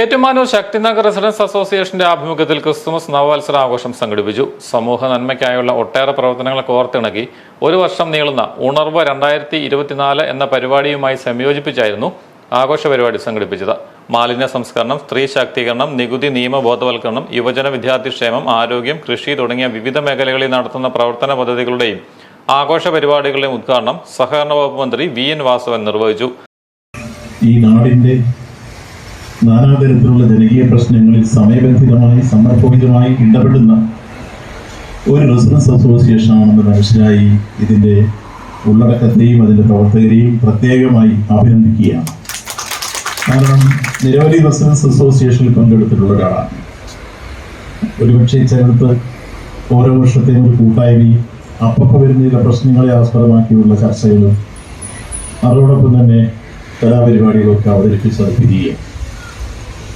Ettumanoor Shakthinagar residence അസോസിയേഷന്റെ ആഭിമുഖ്യത്തിൽ Christmas നവവത്സര ആഘോഷം സംഘടിപ്പിച്ചു. സമൂഹ നന്മയ്ക്കായുള്ള ഒട്ടേറെ പ്രവർത്തനങ്ങളെ കോർത്തിണക്കി ഒരു വർഷം നീളുന്ന ഉണർവ് രണ്ടായിരത്തി ഇരുപത്തിനാല് എന്ന പരിപാടിയുമായി സംയോജിപ്പിച്ചായിരുന്നു ആഘോഷ പരിപാടി സംഘടിപ്പിച്ചത്. മാലിന്യ സംസ്കരണം സ്ത്രീ ശാക്തീകരണം നികുതി നിയമ ബോധവൽക്കരണം യുവജന വിദ്യാർത്ഥി ക്ഷേമം ആരോഗ്യം കൃഷി തുടങ്ങിയ വിവിധ മേഖലകളിൽ നടത്തുന്ന പ്രവർത്തന പദ്ധതികളുടെയും ആഘോഷ പരിപാടികളുടെയും ഉദ്ഘാടനം സഹകരണ വകുപ്പ് മന്ത്രി വി എൻ വാസവൻ നിർവഹിച്ചു. ഈ നാടിന്റെ നാനാതരത്തിലുള്ള ജനകീയ പ്രശ്നങ്ങളിൽ സമയബന്ധിതമായി സമർപ്പവിതമായി ഇടപെടുന്ന ഒരു റെസിഡൻസ് അസോസിയേഷൻ ആണെന്ന് മനസ്സിലായി ഇതിന്റെ ഉള്ളടക്കത്തെയും അതിന്റെ പ്രവർത്തകരെയും പ്രത്യേകമായി അഭിനന്ദിക്കുകയാണ്. കാരണം നിരവധി റെസിഡൻസ് അസോസിയേഷനിൽ പങ്കെടുത്തിട്ടുള്ള ഒരാളാണ്. ഒരുപക്ഷെ ചിലടത്ത് ഓരോ വർഷത്തെയും ഒരു കൂട്ടായ്മയും അപ്പപ്പോൾ വരുന്ന ചില പ്രശ്നങ്ങളെ ആസ്പദമാക്കിയുള്ള ചർച്ചകളും അതോടൊപ്പം തന്നെ കലാപരിപാടികളൊക്കെ അവതരിപ്പിച്ച് അത് പിരിയുക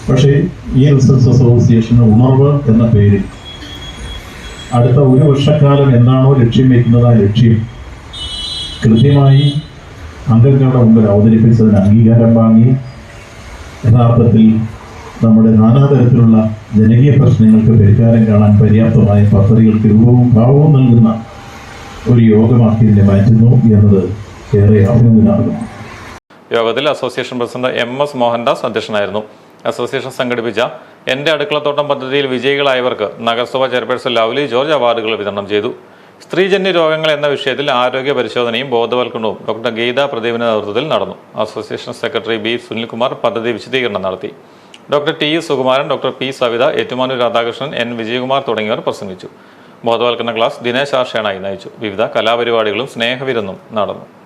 പക്ഷേ ഈ റിസർച്ച് അസോസിയേഷന് ഉണർവ് എന്ന പേരിൽ. അടുത്ത ഒരു വർഷക്കാലം എന്താണോ ലക്ഷ്യം വയ്ക്കുന്നത് ആ ലക്ഷ്യം കൃത്യമായി അംഗങ്ങളുടെ മുമ്പിൽ അവതരിപ്പിച്ചതിന് അംഗീകാരം വാങ്ങി യഥാർത്ഥത്തിൽ നമ്മുടെ നാനാതരത്തിലുള്ള ജനകീയ പ്രശ്നങ്ങൾക്ക് പരിഹാരം കാണാൻ പര്യാപ്തമായ പദ്ധതികൾക്ക് രൂപവും ഭാവവും നൽകുന്ന ഒരു യോഗമാക്കി ഇതിനെ മാറ്റുന്നു എന്നത് ഏറെ അഭിനന്ദനാകുന്നു യോഗത്തിൽ association president M S Mohandas അധ്യക്ഷനായിരുന്നു. അസോസിയേഷൻ സംഘടിപ്പിച്ച എന്റെ അടുക്കളത്തോട്ടം പദ്ധതിയിൽ വിജയികളായവർക്ക് നഗരസഭ ചെയർപേഴ്സൺ ലവ്ലി ജോർജ് അവാർഡുകൾ വിതരണം ചെയ്തു. സ്ത്രീജന്യ രോഗങ്ങൾ എന്ന വിഷയത്തിൽ ആരോഗ്യ പരിശോധനയും ബോധവൽക്കരണവും ഡോക്ടർ ഗീത പ്രദീപിന്റെ നേതൃത്വത്തിൽ നടന്നു. അസോസിയേഷൻ സെക്രട്ടറി ബി സുനിൽകുമാർ പദ്ധതി വിശദീകരണം നടത്തി. Doctor T S Sukumaran doctor P Savitha Ettumanoor Radhakrishnan N Vijayakumar തുടങ്ങിയവർ പ്രസംഗിച്ചു. ബോധവൽക്കരണ ക്ലാസ് ദിനേശ് ആർഷേണായി നയിച്ചു. വിവിധ കലാപരിപാടികളും സ്നേഹവിരുന്നും നടന്നു.